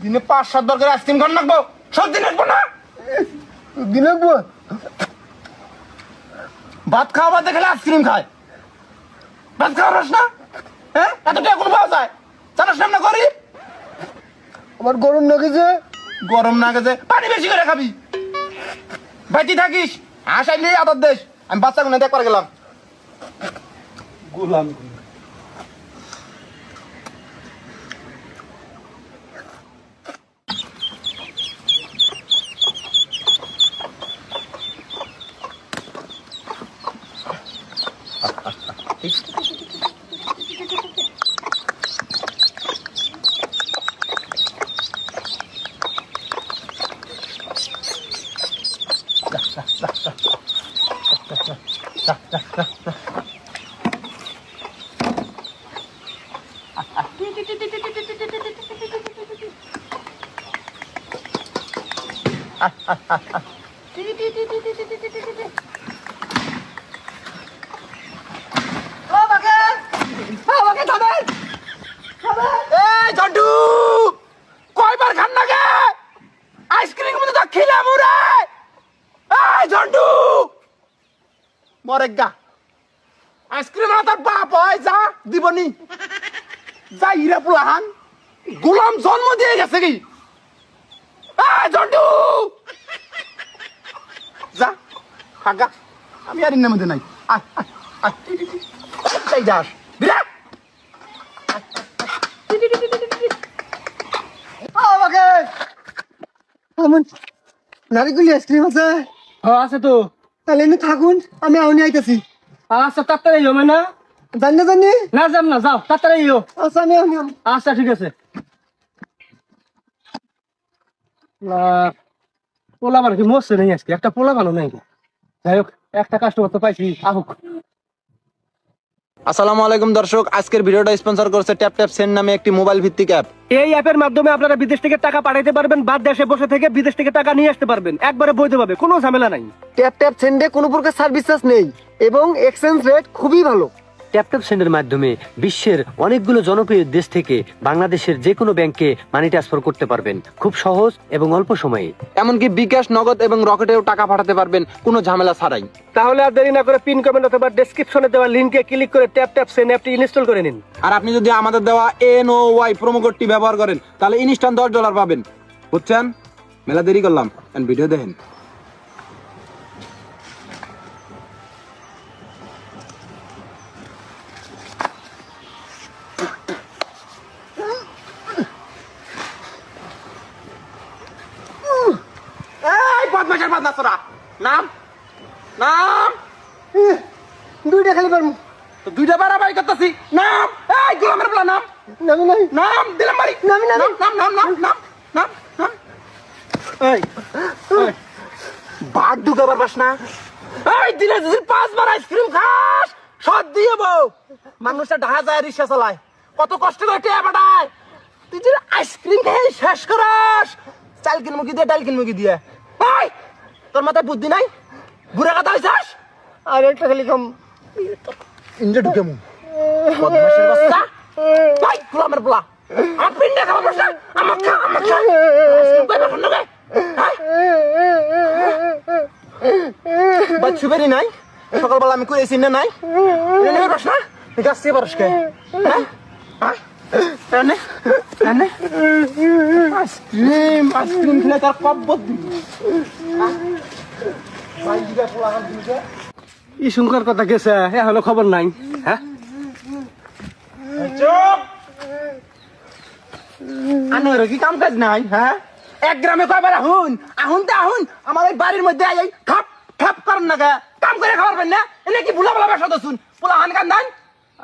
দিনে পাঁচ সাত দরকার আইসক্রিম খান রাখব সব দিন রাখব না? দিন রাখব ভাত খাওয়া বাদ খেলে আইসক্রিম খায়। ভাত খাওয়া রস না? হ্যাঁ? এত টাকা কোনো পাওয়া যায় জানাস না গরিব আমার গরম লাগেছে গরম না গেছে, পানি বেশি করে খাবি। বাইতি থাকিস। আসাইলি আদার দেশ। আমি বাচ্চা গুনে দেখবার গেলাম। গোলাম। ハハハハ。মরে গা। আইসক্রিম তার বাপ হয় যা, দিবনি। যা ইরা পুলাহান, গোলাম জন্ম দিয়ে গেছে কি? জন্টু! যা ফাগা আমি আর ইন্নের মধ্যে নাই। তাই যাস। বিরাট আমাকে। নারিকুলি আইসক্রিম আছে? হ্যাঁ আছে তো। তাহলে এনে থাকুন আমি আউনি আইতেছি। আচ্ছা তাড়াতাড়ি ইয়ো না জানি না জানি। না যাম না যাও তাড়াতাড়ি ইয়ো আচ্ছা আমি আউনি আচ্ছা ঠিক আছে। পোলা বানো কি মরছে নেই আজকে? একটা পোলা বানো নাই যাই হোক একটা কাস্টমার তো পাইছি আহুক। আসসালামু আলাইকুম দর্শক আজকের ভিডিওটা স্পন্সর করছে ট্যাপ ট্যাপ সেন্ড নামে একটি মোবাইল ভিত্তিক অ্যাপ এই অ্যাপের মাধ্যমে আপনারা বিদেশ থেকে টাকা পাঠাইতে পারবেন বা দেশে বসে থেকে বিদেশ থেকে টাকা নিয়ে আসতে পারবেন। একবারে বৈধভাবে কোনো ঝামেলা নাই। ট্যাপ ট্যাপ সেন্ডে কোনো প্রকার সার্ভিসেস চার্জ নেই এবং এক্সচেঞ্জ রেট খুবই ভালো। ট্যাপটপ সেন্ডের মাধ্যমে বিশ্বের অনেকগুলো জনপ্রিয় দেশ থেকে বাংলাদেশের যে কোনো ব্যাংকে মানি ট্রান্সফার করতে পারবেন। খুব সহজ এবং অল্প সময়ে। এমনকি বিকাশ নগদ এবং রকেটেও টাকা পাঠাতে পারবেন কোনো ঝামেলা ছাড়াই। তাহলে আর দেরি না করে পিন কমেন্ট অথবা ডেসক্রিপশনে দেওয়া লিংকে ক্লিক করে ট্যাপ ট্যাপ সেন অ্যাপটি ইনস্টল করে নিন। আর আপনি যদি আমাদের দেওয়া এন ও ওয়াই প্রোমো কোডটি ব্যবহার করেন তাহলে ইনস্ট্যান্ট দশ ডলার পাবেন। বুঝছেন? মেলা দেরি করলাম ভিডিও দেখেন এই তোরা নাম? নাম? দুইটা খালি তো দুইটা করতেছি। নাম? এই গোলামের বলা নাম। নামি নাম দিলাম বাড়ি। নামি, নামি। নাম নাম নাম নাম নাম নাম এই ঢুকাবার পাস না। এই দিনে যদি পাঁচবার আইসক্রিম খাস সদ দিয়ে বউ। মানুষটা ঢাকা যায় রিক্সা চালায়। কত কষ্ট করে টেয়া পাঠায়। তুই যদি আইসক্রিম খেয়ে শেষ করাস চাল কিন মুখি দিয়ে ডাল কিন মুখি দিয়ে? তোর মাথায় বুদ্ধি নাই? বুড়া কথা হয়েছিস আর একটা খালি কম। ইন্দ্রে ঢুকে মু। বদমাশের বাচ্চা। ভাই গোলামের পোলা আমার পিন্ডে খাবার বসে। আমার খা আমার খা। আইসক্রিম কইবা শুনবে বাচ্চু বেরি নাই? সকালবেলা আমি কইছি না নাই? প্রশ্ন গাছ থেকে পারস কে? হ্যাঁ? এনে এনে আইসক্রিম আইসক্রিম খেলে তার কব্বত দিবি ভাই দিবে পোলা হাত দিবে ই শুনকার কথা গেছে এখনও খবর নাই হ্যাঁ? আনোর কি কাম কাজ নাই হ্যাঁ? এক গ্রামে কয়বার আহুন? আহুন তো আহুন? আমার ওই বাড়ির মধ্যে আই খাপ খাপ করেন না কাম করে খাবার পাই না? এনে কি বুলা বুলা বেসা দছুন পোলা হান কান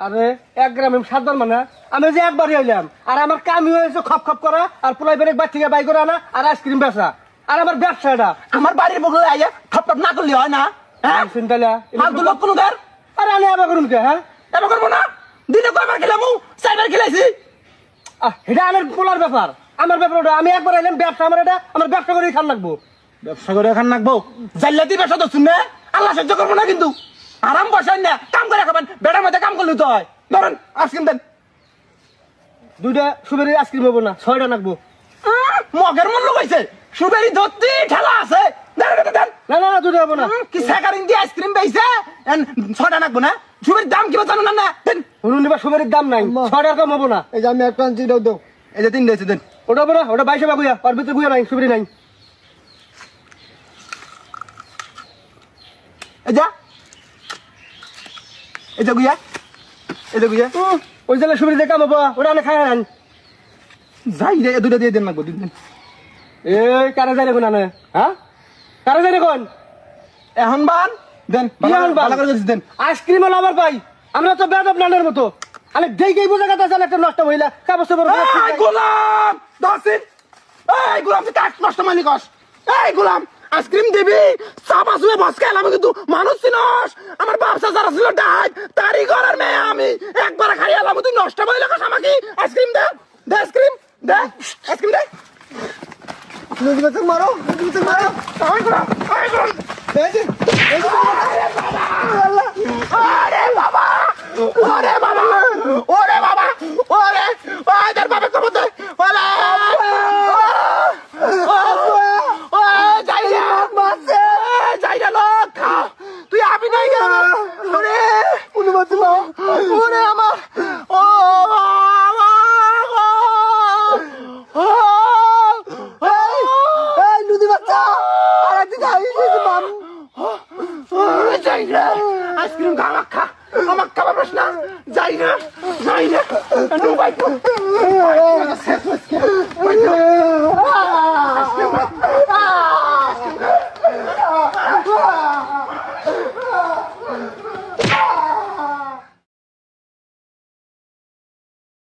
আরে এক গ্রামে মানে? আমি যে একবারই হইলাম আর আমার কামই হয়েছে খপ খপ করা আর পোলাই বেরেক বাচ্চা থেকে বাই করে আনা আর আইসক্রিম বেচা। আর আমার ব্যবসা এটা। আমার বাড়ির বগলে আইয়া ঠপ ঠপ না করলে হয় না হ্যাঁ? চিন্তালা ফালতু লোক কোনো গার আরে আমি আবার করুন কে হ্যাঁ? এবার করব না। দিনে কয়বার খেলাম চারবার খেলাইছি। এটা আমার পোলার ব্যাপার। আমার ব্যাপার ওটা। আমি একবার এলাম ব্যবসা আমার এটা। আমার ব্যবসা করেই খান লাগবো। ব্যবসা করে খান নাকবো জাল্লাতি ব্যবসা তো শুনে আল্লাহ সহ্য করব না কিন্তু। আরাম বসান না কাম করে খাবেন বেটার মধ্যে কাম করলে তো হয়। ধরেন আইসক্রিম দেন। দুইটা সুবেরি আইসক্রিম হব না ছয়টা নাকবো। মগের মূল্য কইছে সুবেরি ধরতি ঠেলা আছে। না না দুইটা হব না। কি স্যাকারিং দিয়ে আইসক্রিম এন ছটা নাকবো না। সুবেরির দাম কি জানো না? না নিবা সুবেরির দাম নাই। ছয়টার কম হব না। এই যে আমি একটা আনছি এই যে তিন দিয়েছে দেন। ওটা হব না ওটা বাইশে বা গুয়া ওর ভিতরে গুয়া নাই সুবেরি নাই। এই যা। এই যে গুইয়া এই যে গুইয়া ওই জেলে দিয়ে কাম হব ওটা অনেক খাই আন যাই রে দুটো দিয়ে দেন নাকবো দিন। এই কারে যাই দেখুন আনে? হ্যাঁ? কারে যাই দেখুন এখন বান দেন এখন বান? ভালো করে দেন। আইসক্রিম আবার পাই। আমরা তো বেদব নানের মতো। আরে দেখেই বোঝা কথা আছে একটা নষ্ট মহিলা। এই গোলাম দশিন এই গোলাম তুই কাজ নষ্ট মানি কস। এই গোলাম আইসক্রিম দিবি? চাপা শুয়ে বস খেলাম কিন্তু মানুষ চিনস। আমার ব্যবসা যারা ছিল ডাই তারই ঘরের মেয়ে আমি। একবার খাই এলাম তুই নষ্ট মানি লেখাস আমাকে? আইসক্রিম দে দে আইসক্রিম দে আইসক্রিম দে। মারো মারো। আয় করো আয় গোলাম এই যে এই যে আরে বাবা ওরে বাবা ওরে বাবা ওরে ওদের বাবা কবর দে ওরে ওরে যাই রে মাসে যাই রে লোক খা তুই আবি নাই গে ওরে নদী বাচ্চা মারো ওরে আমার ও এই নদী বাচ্চা আর একদিকে আইসিস মাম যাই রে আইসক্রিম খা আমাক খা। আমাক খাবার না যাই না। যাই রে